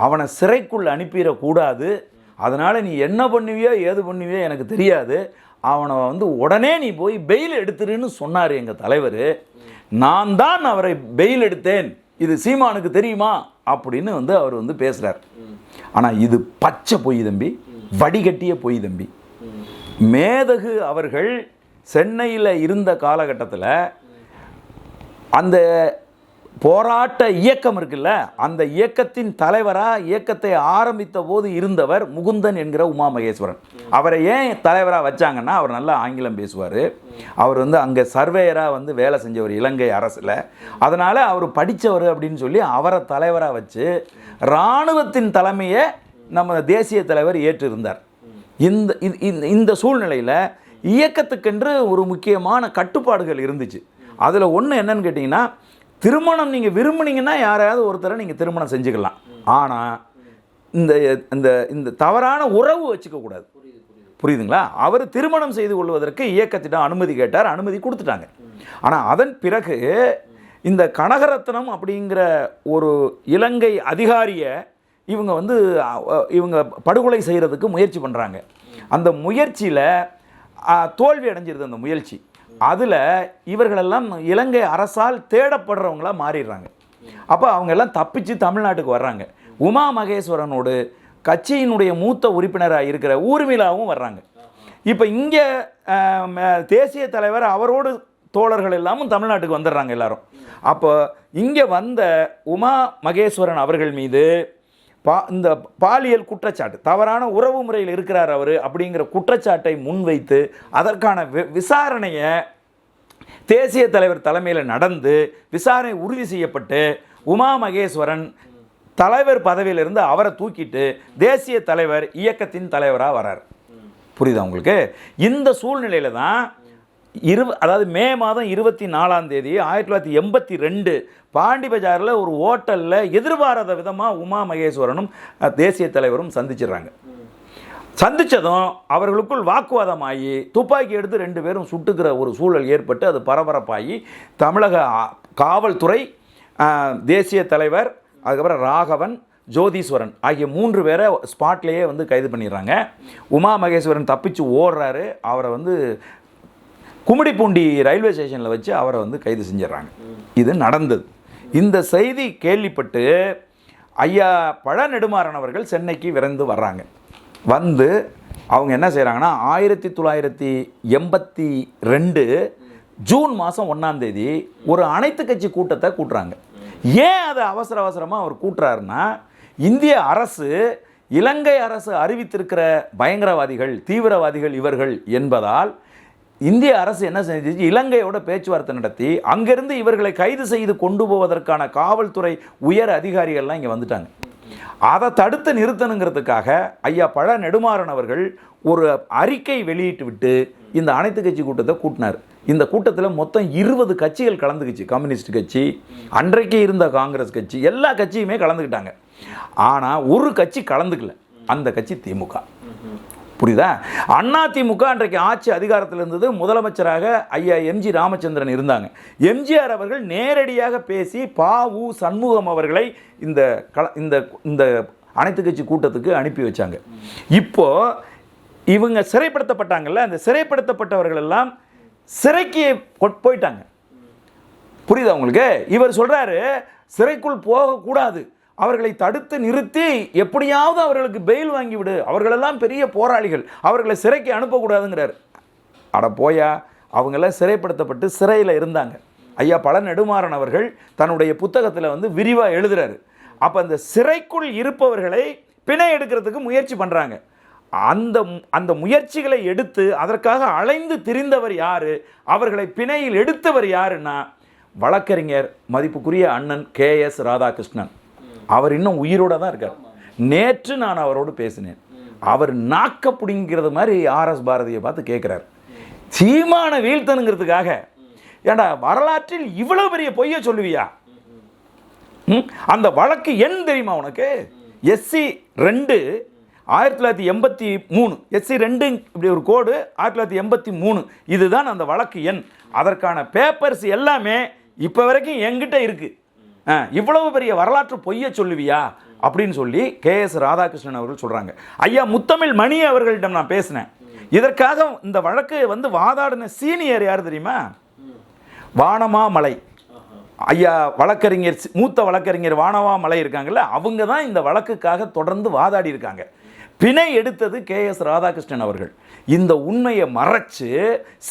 அவனை சிறைக்குள் அனுப்பிடக்கூடாது. அதனால் நீ என்ன பண்ணுவியோ ஏது பண்ணுவியோ எனக்கு தெரியாது. அவனை வந்து உடனே நீ போய் பெயில் எடுத்துருன்னு சொன்னார் எங்கள் தலைவர். நான் தான் அவரை பெயில் எடுத்தேன். இது சீமானுக்கு தெரியுமா? அப்படின்னு வந்து அவர் வந்து பேசுகிறார் ஆனால் இது பச்சை பொய் தம்பி. வடிகட்டிய பொய் தம்பி. மேதகு அவர்கள் சென்னையில் இருந்த காலகட்டத்தில் அந்த போராட்ட இயக்கம் இருக்குல்ல அந்த இயக்கத்தின் தலைவராக இயக்கத்தை ஆரம்பித்த போது இருந்தவர் முகுந்தன் என்கிற உமா மகேஸ்வரன். அவரை ஏன் தலைவராக வச்சாங்கன்னா அவர் நல்லா ஆங்கிலம் பேசுவார். அவர் வந்து அங்கே சர்வேயராக வந்து வேலை செஞ்சவர் இலங்கை அரசில். அதனால் அவர் படித்தவர் அப்படின்னு சொல்லி அவரை தலைவராக வச்சு இராணுவத்தின் தலைமையை நம்ம தேசிய தலைவர் ஏற்றிருந்தார். இந்த இந்த- இந்த சூழ்நிலையில் இயக்கத்துக்கென்று ஒரு முக்கியமான கட்டுப்பாடுகள் இருந்துச்சு. அதில் ஒன்று என்னன்னு கேட்டிங்கன்னா திருமணம் நீங்கள் விரும்புனீங்கன்னா யாரையாவது ஒருத்தரை நீங்கள் திருமணம் செஞ்சுக்கலாம். ஆனால் இந்த இந்த இந்த தவறான உறவு வச்சுக்கக்கூடாது புரியுதுங்களா? அவர் திருமணம் செய்து கொள்வதற்கு இயக்கத்திடம் அனுமதி கேட்டார் அனுமதி கொடுத்துட்டாங்க. ஆனால் அதன் பிறகு இந்த கனகரத்னம் அப்படிங்கிற ஒரு இலங்கை அதிகாரியை இவங்க வந்து இவங்க படுகொலை செய்கிறதுக்கு முயற்சி பண்ணுறாங்க அந்த முயற்சியில் தோல்வி அடைஞ்சிருது அந்த முயற்சி. அதில் இவர்களெல்லாம் இலங்கை அரசால் தேடப்படுறவங்களா மாறிடுறாங்க. அப்போ அவங்க எல்லாம் தப்பிச்சு தமிழ்நாட்டுக்கு வர்றாங்க. உமா மகேஸ்வரனோடு கட்சியினுடைய மூத்த உறுப்பினராக இருக்கிற ஊர்மிளாவும் வர்றாங்க. இப்போ இங்கே தேசிய தலைவர் அவரோடு தோழர்கள் எல்லாமும் தமிழ்நாட்டுக்கு வந்துடுறாங்க எல்லாரும். அப்போ இங்கே வந்த உமா மகேஸ்வரன் அவர்கள் மீது பா இந்த பாலியல் குற்றச்சாட்டு தவறான உறவு முறையில் இருக்கிறார் அவர் அப்படிங்கிற குற்றச்சாட்டை முன்வைத்து அதற்கான வி- விசாரணையை தேசிய தலைவர் தலைமையில் நடந்து விசாரணை உறுதி செய்யப்பட்டு உமா மகேஸ்வரன் தலைவர் பதவியிலிருந்து அவரை தூக்கிட்டு தேசிய தலைவர் இயக்கத்தின் தலைவராக வரார். புரியுதா உங்களுக்கு? இந்த சூழ்நிலையில தான் இரு அதாவது மே மாதம் இருபத்தி நாலாம் தேதி ஆயிரத்தி தொள்ளாயிரத்தி எண்பத்தி ரெண்டு பாண்டி பஜாரில் ஒரு ஹோட்டலில் எதிர்பாராத விதமாக உமா மகேஸ்வரனும் தேசிய தலைவரும் சந்திச்சிடுறாங்க. சந்தித்ததும் அவர்களுக்குள் வாக்குவாதமாகி துப்பாக்கி எடுத்து ரெண்டு பேரும் சுட்டுக்கிற ஒரு சூழல் ஏற்பட்டு அது பரபரப்பாகி தமிழக காவல்துறை தேசிய தலைவர் அதுக்கப்புறம் ராகவன் ஜோதீஸ்வரன் ஆகிய மூன்று பேரை ஸ்பாட்லேயே வந்து கைது பண்ணிடுறாங்க. உமா மகேஸ்வரன் தப்பிச்சு ஓடுறாரு. அவரை வந்து கும்மிடிப்பூண்டி ரயில்வே ஸ்டேஷனில் வச்சு அவரை வந்து கைது செஞ்சிடறாங்க. இது நடந்தது. இந்த செய்தி கேள்விப்பட்டு ஐயா பழ நெடுமாறன் அவர்கள் சென்னைக்கு விரைந்து வர்றாங்க. வந்து அவங்க என்ன செய்கிறாங்கன்னா ஆயிரத்தி தொள்ளாயிரத்தி எண்பத்தி ரெண்டு ஜூன் மாதம் ஒன்றாந்தேதி ஒரு அனைத்து கட்சி கூட்டத்தை கூட்டுறாங்க. ஏன் அதை அவசர அவசரமாக அவர் கூட்டுறாருன்னா இந்திய அரசு இலங்கை அரசு அறிவித்திருக்கிற பயங்கரவாதிகள் தீவிரவாதிகள் இவர்கள் என்பதால் இந்திய அரசு என்ன செஞ்சிச்சு? இலங்கையோட பேச்சுவார்த்தை நடத்தி அங்கிருந்து இவர்களை கைது செய்து கொண்டு போவதற்கான காவல்துறை உயர் அதிகாரிகள்லாம் இங்கே வந்துட்டாங்க. அதை தடுத்து நிறுத்தணுங்கிறதுக்காக ஐயா பழ நெடுமாறன் அவர்கள் ஒரு அறிக்கை வெளியிட்டு விட்டு இந்த அனைத்து கட்சி கூட்டத்தை கூட்டினார். இந்த கூட்டத்தில் மொத்தம் இருபது கட்சிகள் கலந்துக்குச்சு. கம்யூனிஸ்ட் கட்சி அன்றைக்கு இருந்த காங்கிரஸ் கட்சி எல்லா கட்சியுமே கலந்துக்கிட்டாங்க. ஆனால் ஒரு கட்சி கலந்துக்கல. அந்த கட்சி திமுக. புரியுதா? அண்ணா திமுக அன்றைக்கு ஆட்சி அதிகாரத்தில் இருந்தது முதலமைச்சராக ஐயா எம்ஜி ராமச்சந்திரன் இருந்தாங்க. எம்ஜிஆர் அவர்கள் நேரடியாக பேசி பா உ சண்முகம் அவர்களை இந்த கள இந்த இந்த அனைத்து கட்சி கூட்டத்துக்கு அனுப்பி வச்சாங்க. இப்போ இவங்க சிறைப்படுத்தப்பட்டாங்கல்ல அந்த சிறைப்படுத்தப்பட்டவர்கள் எல்லாம் சிறைக்கு போயிட்டாங்க. புரியுதா உங்களுக்கு? இவர் சொல்றாரு சிறைக்குள் போகக்கூடாது. அவர்களை தடுத்து நிறுத்தி எப்படியாவது அவர்களுக்கு பெயில் வாங்கிவிடு. அவர்களெல்லாம் பெரிய போராளிகள். அவர்களை சிறைக்கு அனுப்பக்கூடாதுங்கிறார். அட போயா அவங்களாம் சிறைப்படுத்தப்பட்டு சிறையில் இருந்தாங்க. ஐயா பல நெடுமாறன் அவர்கள் தன்னுடைய புத்தகத்தில் வந்து விரிவாக எழுதுறாரு. அப்போ அந்த சிறைக்குள் இருப்பவர்களை பிணை எடுக்கிறதுக்கு முயற்சி பண்ணுறாங்க அந்த அந்த முயற்சிகளை எடுத்து அதற்காக அலைந்து திரிந்தவர் யார்? அவர்களை பிணையில் எடுத்தவர் யாருன்னா வழக்கறிஞர் மதிப்புக்குரிய அண்ணன் கே எஸ் ராதாகிருஷ்ணன். அவர் இன்னும் உயிரோட தான் இருக்கார். நேற்று நான் அவரோடு பேசினேன். அவர் நாக்க பிடிங்கிறது மாதிரி ஆர்எஸ் பாரதியை பார்த்து கேட்குறார் சீமான வீழ்த்தனுங்கிறதுக்காக ஏண்டா வரலாற்றில் இவ்வளோ பெரிய பொய்யை சொல்லுவியா? ம்? அந்த வழக்கு எண் தெரியுமா உனக்கு? எஸ்சி ரெண்டு ஆயிரத்தி தொள்ளாயிரத்தி எண்பத்தி மூணு. எஸ்சி ரெண்டு இப்படி ஒரு கோடு ஆயிரத்தி தொள்ளாயிரத்தி எண்பத்தி மூணு. இதுதான் அந்த வழக்கு எண். அதற்கான பேப்பர்ஸ் எல்லாமே இப்போ வரைக்கும் என்கிட்ட இருக்குது இவ்வளவு பெரிய வரலாற்று பொய்யை சொல்லுவியா? அப்படின்னு சொல்லி கே எஸ் ராதாகிருஷ்ணன் அவர்கள் சொல்கிறாங்க ஐயா முத்தமிழ் மணி அவர்களிடம் நான் பேசினேன். இதற்காக இந்த வழக்கு வந்து வாதாடின சீனியர் யார் தெரியுமா? வானமாமலை. ஐயா வழக்கறிஞர் மூத்த வழக்கறிஞர் வானவாமலை இருக்காங்கல்ல அவங்க தான் இந்த வழக்குக்காக தொடர்ந்து வாதாடி இருக்காங்க. பிணை எடுத்தது கே எஸ் ராதாகிருஷ்ணன் அவர்கள். இந்த உண்மையை மறைச்சு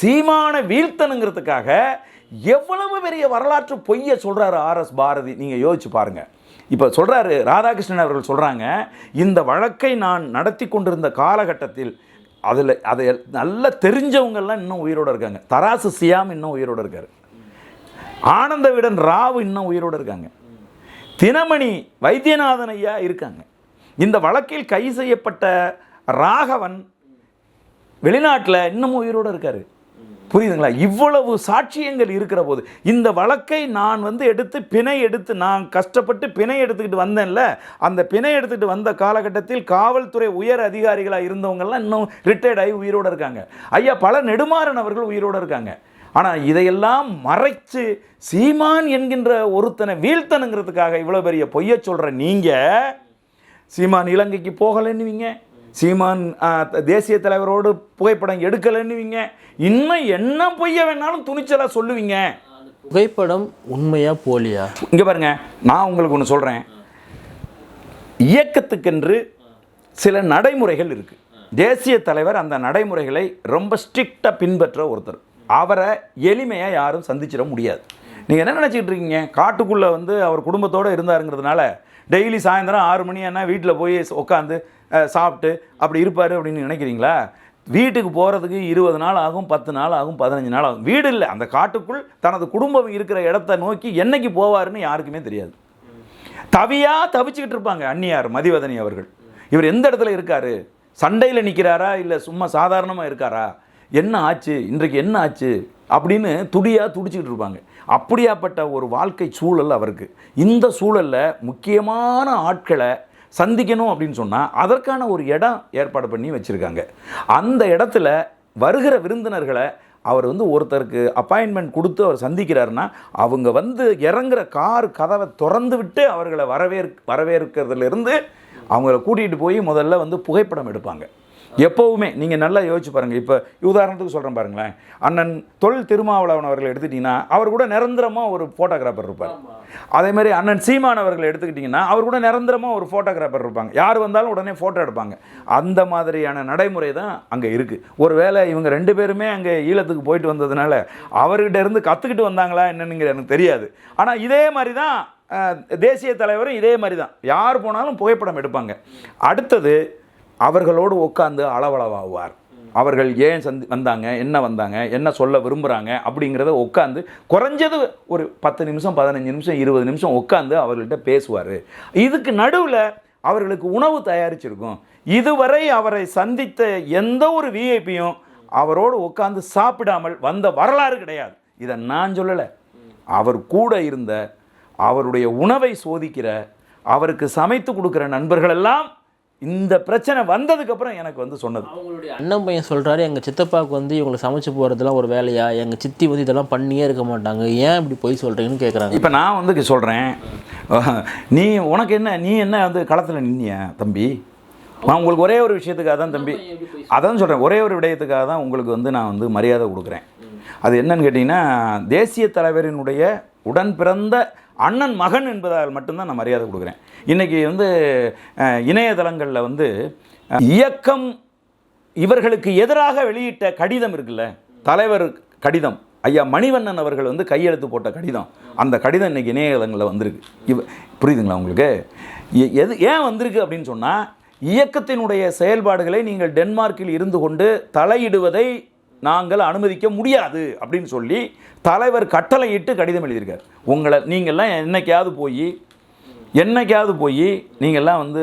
சீமான வீழ்த்தனுங்கிறதுக்காக எவ்வளவு பெரிய வரலாற்று பொய்யை சொல்கிறாரு ஆர்எஸ் பாரதி? நீங்கள் யோசிச்சு பாருங்கள் இப்போ சொல்கிறாரு ராதாகிருஷ்ணன் அவர்கள் சொல்கிறாங்க இந்த வழக்கை நான் நடத்தி கொண்டிருந்த காலகட்டத்தில் அதில் அதை நல்லா தெரிஞ்சவங்கெல்லாம் இன்னும் உயிரோடு இருக்காங்க. தராசு சியாம் இன்னும் உயிரோடு இருக்கார். ஆனந்த விடன் ராவ் இன்னும் உயிரோடு இருக்காங்க. தினமணி வைத்தியநாதன் ஐயா இருக்காங்க. இந்த வழக்கில் கைது செய்யப்பட்ட ராகவன் வெளிநாட்டில் இன்னமும் உயிரோடு இருக்காரு. புரியுதுங்களா? இவ்வளவு சாட்சியங்கள் இருக்கிற போது இந்த வழக்கை நான் வந்து எடுத்து பிணை எடுத்து நான் கஷ்டப்பட்டு பிணை எடுத்துக்கிட்டு வந்தேன்ல அந்த பிணை எடுத்துக்கிட்டு வந்த காலகட்டத்தில் காவல்துறை உயர் அதிகாரிகளாக இருந்தவங்கெல்லாம் இன்னும் ரிட்டையர்ட் ஆகி உயிரோடு இருக்காங்க. ஐயா பல நெடுமாறன் அவர்கள் உயிரோடு இருக்காங்க. ஆனால் இதையெல்லாம் மறைச்சு சீமான் என்கின்ற ஒருத்தனை வீழ்த்தனுங்கிறதுக்காக இவ்வளோ பெரிய பொய்ய சொல்கிற நீங்கள் சீமான் இலங்கைக்கு போகலைன்னுவீங்க. சீமான் தேசிய தலைவரோடு புகைப்படம் எடுக்கலைன்னுவீங்க. இன்னும் என்ன பொய்ய வேணாலும் துணிச்சலாக சொல்லுவீங்க. புகைப்படம் உண்மையா போலியா? இங்கே பாருங்க நான் உங்களுக்கு ஒன்று சொல்கிறேன் இயக்கத்துக்கென்று சில நடைமுறைகள் இருக்குது தேசிய தலைவர் அந்த நடைமுறைகளை ரொம்ப ஸ்ட்ரிக்டாக பின்பற்ற ஒருத்தர். அவரை எளிமையாக யாரும் சந்திச்சிட முடியாது. நீங்கள் என்ன நினச்சிக்கிட்டு இருக்கீங்க? காட்டுக்குள்ளே வந்து அவர் குடும்பத்தோடு இருந்தாருங்கிறதுனால டெய்லி சாயந்தரம் ஆறு மணி என்ன வீட்டில் போய் உட்காந்து சாப்பிட்டு அப்படி இருப்பார் அப்படின்னு நினைக்கிறீங்களா? வீட்டுக்கு போகிறதுக்கு இருபது நாள் ஆகும் பத்து நாள் ஆகும் பதினஞ்சு நாள் ஆகும். வீடு இல்லை. அந்த காட்டுக்குள் தனது குடும்பம் இருக்கிற இடத்த நோக்கி என்னைக்கு போவாருன்னு யாருக்குமே தெரியாது. தவியாக தவிச்சுக்கிட்டு இருப்பாங்க அந்நியார் மதிவதனி அவர்கள். இவர் எந்த இடத்துல இருக்கார்? சண்டையில் நிற்கிறாரா இல்லை சும்மா சாதாரணமாக இருக்காரா? என்ன ஆச்சு? இன்றைக்கு என்ன ஆச்சு? அப்படின்னு துடியாக துடிச்சிக்கிட்டு இருப்பாங்க. அப்படியாப்பட்ட ஒரு வாழ்க்கை சூழல் அவருக்கு. இந்த சூழலில் முக்கியமான ஆட்களை சந்திக்கணும் அப்படின்னு சொன்னால் அதற்கான ஒரு இடம் ஏற்பாடு பண்ணி வச்சுருக்காங்க. அந்த இடத்துல வருகிற விருந்தினர்களை அவர் வந்து ஒருத்தருக்கு அப்பாயின்மெண்ட் கொடுத்து அவர் சந்திக்கிறாருன்னா அவங்க வந்து இறங்குற கார் கதவை திறந்து விட்டு அவர்களை வரவேற் வரவேற்கிறதுலேருந்து அவங்கள கூட்டிகிட்டு போய் முதல்ல வந்து புகைப்படம் எடுப்பாங்க. எப்போவுமே நீங்கள் நல்லா யோசிச்சு பாருங்கள் இப்போ உதாரணத்துக்கு சொல்கிறேன் பாருங்களேன். அண்ணன் தொழில் திருமாவளவன் அவர்களை எடுத்துக்கிட்டிங்கன்னா அவர் கூட நிரந்தரமாக ஒரு ஃபோட்டோகிராஃபர் இருப்பார். அதே மாதிரி அண்ணன் சீமான் அவர்களை எடுத்துக்கிட்டிங்கன்னா அவர் கூட நிரந்தரமாக ஒரு ஃபோட்டோகிராஃபர் இருப்பாங்க. யார் வந்தாலும் உடனே ஃபோட்டோ எடுப்பாங்க. அந்த மாதிரியான நடைமுறை தான் அங்கே இருக்குது ஒருவேளை இவங்க ரெண்டு பேருமே அங்கே ஈழத்துக்கு போயிட்டு வந்ததுனால அவர்கிட்ட இருந்து கற்றுக்கிட்டு வந்தாங்களா என்னன்னுங்கிற எனக்கு தெரியாது. ஆனால் இதே மாதிரி தான் தேசிய தலைவரும் இதே மாதிரி தான். யார் போனாலும் புகைப்படம் எடுப்பாங்க. அடுத்தது அவர்களோடு உட்காந்து அளவளவாகுவார். அவர்கள் ஏன் சந்தி வந்தாங்க என்ன வந்தாங்க என்ன சொல்ல விரும்புகிறாங்க அப்படிங்கிறத உட்காந்து குறைஞ்சது ஒரு பத்து நிமிஷம் பதினஞ்சு நிமிஷம் இருபது நிமிஷம் உட்காந்து அவர்கள்ட்ட பேசுவார். இதுக்கு நடுவில் அவர்களுக்கு உணவு தயாரிச்சிருக்கும். இதுவரை அவரை சந்தித்த எந்த ஒரு விஐபியும் அவரோடு உட்காந்து சாப்பிடாமல் வந்த வரலாறு கிடையாது. இதை நான் சொல்லலை. அவர் கூட இருந்த அவருடைய உணவை சோதிக்கிற அவருக்கு சமைத்து கொடுக்குற நண்பர்களெல்லாம் இந்த பிரச்சனை வந்ததுக்கப்புறம் எனக்கு வந்து சொன்னது. அவங்களுடைய அண்ணன் பையன் சொல்கிறாரு எங்கள் சித்தப்பாவுக்கு வந்து இவங்களை சமைச்சு போகிறதுலாம் ஒரு வேலையா? எங்கள் சித்தி வந்து இதெல்லாம் பண்ணியே இருக்க மாட்டாங்க. ஏன் இப்படி பொய் சொல்கிறீங்கன்னு கேட்குறாங்க இப்போ நான் வந்து சொல்கிறேன் நீ உனக்கு என்ன நீ என்ன வந்து களத்தில் நின்னிய தம்பி? நான் உங்களுக்கு ஒரே ஒரு விஷயத்துக்காக தான் தம்பி. அதான் சொல்கிறேன் ஒரே ஒரு விடயத்துக்காக தான் உங்களுக்கு வந்து நான் வந்து மரியாதை கொடுக்குறேன். அது என்னன்னு கேட்டிங்கன்னா தேசிய தலைவரினுடைய உடன் பிறந்த அண்ணன் மகன் என்பதால் மட்டும்தான் நான் மரியாதை கொடுக்குறேன். இன்றைக்கி வந்து இணையதளங்களில் வந்து இயக்கம் இவர்களுக்கு எதிராக வெளியிட்ட கடிதம் இருக்குல்ல? தலைவர் கடிதம். ஐயா மணிவண்ணன் அவர்கள் வந்து கையெழுத்து போட்ட கடிதம். அந்த கடிதம் இன்றைக்கி இணையதளங்களில் வந்திருக்கு. இவ புரியுதுங்களா உங்களுக்கு? எ- எது ஏன் வந்திருக்கு அப்படின்னு சொன்னால் இயக்கத்தினுடைய செயல்பாடுகளை நீங்கள் டென்மார்க்கில் இருந்து கொண்டு தலையிடுவதை நாங்கள் அனுமதிக்க முடியாது அப்படின்னு சொல்லி தலைவர் கட்டளையிட்டு கடிதம் எழுதியிருக்கார். உங்களை நீங்கள்லாம் என்னைக்காவது போய் என்னைக்காவது போய் நீங்கள்லாம் வந்து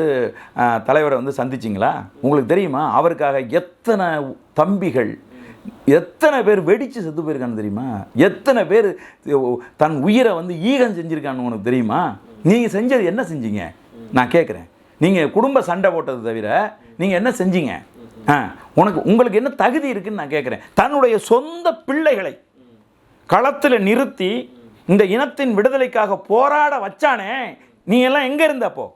தலைவரை வந்து சந்திச்சிங்களா? உங்களுக்கு தெரியுமா? அவருக்காக எத்தனை தம்பிகள் எத்தனை பேர் வெடித்து செத்து போயிருக்கான்னு தெரியுமா? எத்தனை பேர் தன் உயிரை வந்து ஈகம் செஞ்சுருக்கான்னு உனக்கு தெரியுமா? நீங்கள் செஞ்சது என்ன செஞ்சீங்க? நான் கேட்குறேன் நீங்கள் குடும்ப சண்டை போட்டது தவிர நீங்கள் என்ன செஞ்சீங்க? உனக்கு உங்களுக்கு என்ன தகுதி இருக்குன்னு நான் கேட்குறேன் தன்னுடைய சொந்த பிள்ளைகளை களத்தில் நிறுத்தி இந்த இனத்தின் விடுதலைக்காக போராட வச்சானே நீ எல்லாம் எங்கே இருந்தப்போ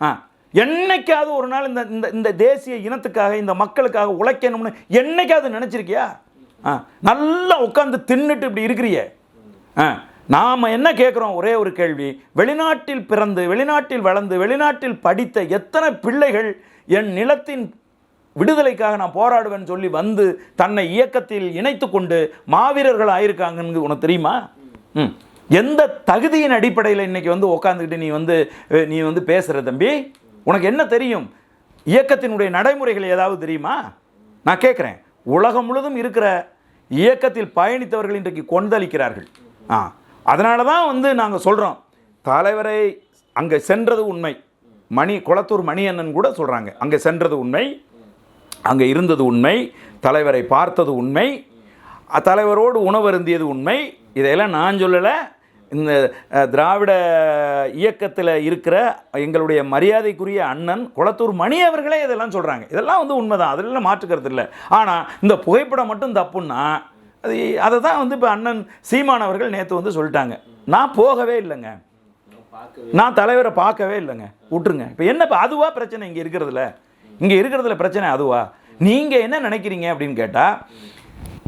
ஆ என்னைக்காவது ஒரு நாள் இந்த இந்த இந்த தேசிய இனத்துக்காக இந்த மக்களுக்காக உழைக்கணும்னு என்னைக்காவது நினச்சிருக்கியா? ஆ நல்லா உட்காந்து தின்னுட்டு இப்படி இருக்கிறியே. ஆ நாம் என்ன கேட்குறோம் ஒரே ஒரு கேள்வி. வெளிநாட்டில் பிறந்து வெளிநாட்டில் வளர்ந்து வெளிநாட்டில் படித்த எத்தனை பிள்ளைகள் என் நிலத்தின் விடுதலைக்காக நான் போராடுவேன்னு சொல்லி வந்து தன்னை இயக்கத்தில் இணைத்து கொண்டு மாவீரர்கள் ஆயிருக்காங்கன்னு உனக்கு தெரியுமா? ம். எந்த தகுதியின் அடிப்படையில் இன்றைக்கி வந்து உட்காந்துக்கிட்டு நீ வந்து நீ வந்து பேசுகிற தம்பி? உனக்கு என்ன தெரியும்? இயக்கத்தினுடைய நடைமுறைகள் ஏதாவது தெரியுமா? நான் கேட்குறேன் உலகம் முழுதும் இருக்கிற இயக்கத்தில் பயணித்தவர்கள் இன்றைக்கு கொந்தளிக்கிறார்கள். ஆ. அதனால தான் வந்து நாங்கள் சொல்கிறோம் தலைவரை அங்கே சென்றது உண்மை. மணி குளத்தூர் மணியண்ணன் கூட சொல்கிறாங்க அங்கே சென்றது உண்மை. அங்கே இருந்தது உண்மை தலைவரை பார்த்தது உண்மை தலைவரோடு தலைவரோடு உணவருந்தியது உண்மை. இதையெல்லாம் நான் சொல்லலை. இந்த திராவிட இயக்கத்தில் இருக்கிற எங்களுடைய மரியாதைக்குரிய அண்ணன் குளத்தூர் மணி அவர்களே இதெல்லாம் சொல்கிறாங்க இதெல்லாம் வந்து உண்மைதான். அதெல்லாம் மாற்றுக்கிறது இல்லை. ஆனால் இந்த புகைப்படம் மட்டும் தப்புன்னா அது அதை தான் வந்து இப்போ அண்ணன் சீமான் அவர்கள் நேற்று வந்து சொல்லிட்டாங்க. நான் போகவே இல்லைங்க. நான் தலைவரை பார்க்கவே இல்லைங்க. விட்டுருங்க. இப்போ என்ன இப்போ அதுவாக பிரச்சனை இங்கே இருக்கிறதுல? இங்கே இருக்கிறதுல பிரச்சனை அதுவா? நீங்கள் என்ன நினைக்கிறீங்க அப்படின்னு கேட்டால்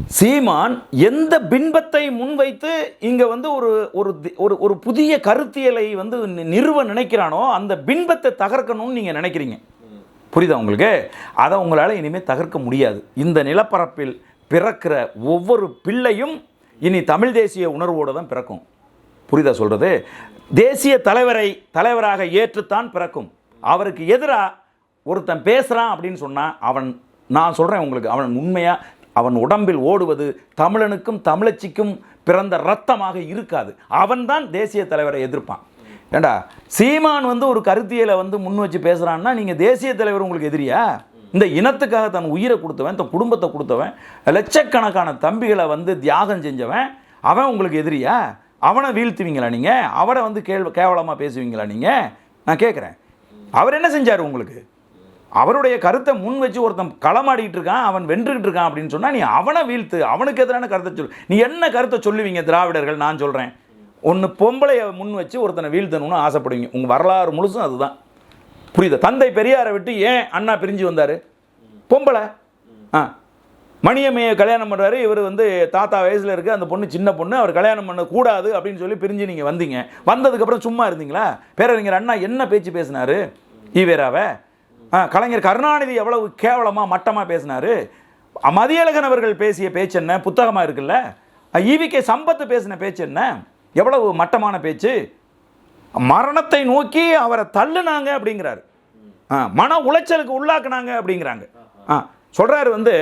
சீமான் எந்த பின்பத்தை முன்வைத்து இங்கே வந்து ஒரு ஒரு தி- ஒரு ஒரு புதிய கருத்தியலை வந்து நிறுவ நினைக்கிறானோ அந்த பின்பத்தை தகர்க்கணும்னு நீங்கள் நினைக்கிறீங்க. புரியுதா உங்களுக்கு? அதை உங்களால் இனிமேல் தகர்க்க முடியாது. இந்த நிலப்பரப்பில் பிறக்கிற ஒவ்வொரு பிள்ளையும் இனி தமிழ் தேசிய உணர்வோடு தான் பிறக்கும். புரியுதா சொல்கிறது தேசிய தலைவரை தலைவராக ஏற்றுத்தான் பிறக்கும். அவருக்கு எதிராக ஒருத்தன் பேசுகிறான் அப்படின்னு சொன்னால் அவன் நான் சொல்கிறேன் உங்களுக்கு அவன் உண்மையாக அவன் உடம்பில் ஓடுவது தமிழனுக்கும் தமிழச்சிக்கும் பிறந்த ரத்தமாக இருக்காது. அவன்தான் தேசிய தலைவரை எதிர்ப்பான். ஏண்டா சீமான் வந்து ஒரு கருத்தியலை வந்து முன் வச்சு பேசுகிறான்னா நீங்கள் தேசிய தலைவர் உங்களுக்கு எதிரியா? இந்த இனத்துக்காக தன் உயிரை கொடுத்தவன் தன் குடும்பத்தை கொடுத்தவன் லட்சக்கணக்கான தம்பிகளை வந்து தியாகம் செஞ்சவன் அவன் உங்களுக்கு எதிரியா? அவனை வீழ்த்துவீங்களா நீங்கள் அவரை வந்து கேள்வி கேவலமாக பேசுவீங்களா நீங்கள் நான் கேட்குறேன் அவர் என்ன செஞ்சார் உங்களுக்கு? அவருடைய கருத்தை முன் வச்சு ஒருத்தன் களமாடிட்டு இருக்கான் அவன் வென்றுகிட்டு இருக்கான் அப்படின்னு சொன்னால் நீ அவனை வீழ்த்து அவனுக்கு எதிரான கருத்தை சொல்லு நீ என்ன கருத்தை சொல்லுவீங்க திராவிடர்கள்? நான் சொல்கிறேன் ஒன்று பொம்பளையை முன் வச்சு ஒருத்தனை வீழ்த்தணும்னு ஆசைப்படுவீங்க. உங்கள் வரலாறு முழுசும் அதுதான். புரியுது? தந்தை பெரியாரை விட்டு ஏன் அண்ணா பிரிஞ்சு வந்தார்? பொம்பளை. ஆ. மணியம்மையை கல்யாணம் பண்ணுறாரு இவர் வந்து தாத்தா வயசில் இருக்க அந்த பொண்ணு சின்ன பொண்ணு அவர் கல்யாணம் பண்ணக்கூடாது அப்படின்னு சொல்லி பிரிஞ்சு நீங்கள் வந்தீங்க. வந்ததுக்கப்புறம் சும்மா இருந்தீங்களா? பேரறிஞர் அண்ணா என்ன பேச்சு பேசினார்? ஈவேராவை? கலைஞர் கருணாநிதி எவ்வளவு கேவலமாக மட்டமாக பேசினாரு? மதியழகன் அவர்கள் பேசிய பேச்சு என்ன? புத்தகமாக இருக்குல்ல? ஈவிகே சம்பத்து பேசின பேச்சு என்ன? எவ்வளவு மட்டமான பேச்சு? மரணத்தை நோக்கி அவரை தள்ளுனாங்க அப்படிங்கிறாரு. ஆ மன உளைச்சலுக்கு உள்ளாக்குனாங்க அப்படிங்கிறாங்க. ஆ சொல்கிறாரு வந்து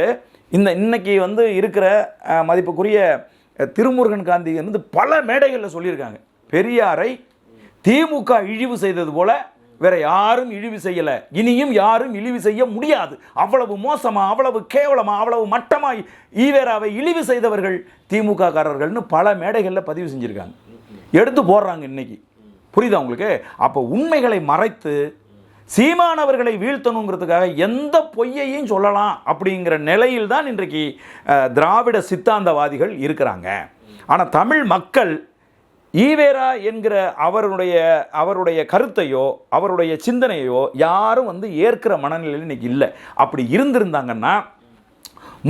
இந்த இன்னைக்கு வந்து இருக்கிற மதிப்புக்குரிய திருமுருகன் காந்தி வந்து பல மேடைகளில் சொல்லியிருக்காங்க. பெரியாரை திமுக இழிவு செய்தது போல வேற யாரும் இழிவு செய்யல. இனியும் யாரும் இழிவு செய்ய முடியாது. அவ்வளவு மோசமா அவ்வளவு கேவலமா அவ்வளவு மட்டமா ஈவேராவை இழிவு செய்தவர்கள் திமுக காரர்கள்னு பல மேடைகளில் பதிவு செஞ்சுருக்காங்க. எடுத்து போடுறாங்க இன்னைக்கு. புரியுதா உங்களுக்கு? அப்போ உண்மைகளை மறைத்து சீமானவர்களை வீழ்த்தணுங்கிறதுக்காக எந்த பொய்யையும் சொல்லலாம் அப்படிங்கிற நிலையில் தான் இன்றைக்கு திராவிட சித்தாந்தவாதிகள் இருக்கிறாங்க. ஆனால் தமிழ் மக்கள் ஈவேரா என்கிற அவருடைய அவருடைய கருத்தையோ அவருடைய சிந்தனையோ யாரும் வந்து ஏற்கிற மனநிலையில் இன்னைக்கு இல்லை. அப்படி இருந்திருந்தாங்கன்னா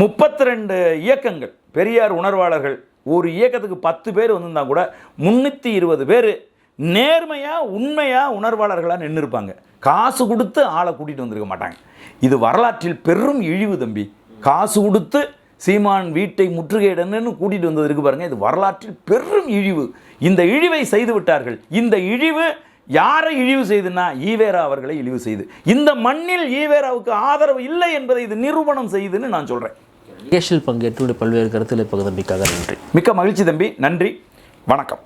முப்பத்தி ரெண்டு இயக்கங்கள் பெரியார் உணர்வாளர்கள் ஒரு இயக்கத்துக்கு பத்து பேர் வந்திருந்தால் கூட முந்நூற்றி இருபது பேர் நேர்மையாக உண்மையாக உணர்வாளர்களாக நின்றுருப்பாங்க காசு கொடுத்து ஆளை கூட்டிகிட்டு வந்திருக்க மாட்டாங்க. இது வரலாற்றில் பெரும் இழிவு தம்பி. காசு கொடுத்து சீமான் வீட்டை முற்றுகையிடணும்னு கூட்டிகிட்டு வந்தது இருக்கு பாருங்க. இது வரலாற்றில் பெரும் இழிவு. இந்த இழிவை செய்து விட்டார்கள். இந்த இழிவு யாரை இழிவு செய்துன்னா? ஈவேரா அவர்களை இழிவு செய்து. இந்த மண்ணில் ஈவேராவுக்கு ஆதரவு இல்லை என்பதை இது நிரூபணம் செய்துன்னு நான் சொல்கிறேன் நிகழ்ச்சியில் பங்கேற்று பல்வேறு கருத்துக்களை பகிர்ந்தமைக்காக நன்றி. மிக்க மகிழ்ச்சி தம்பி. நன்றி. வணக்கம்.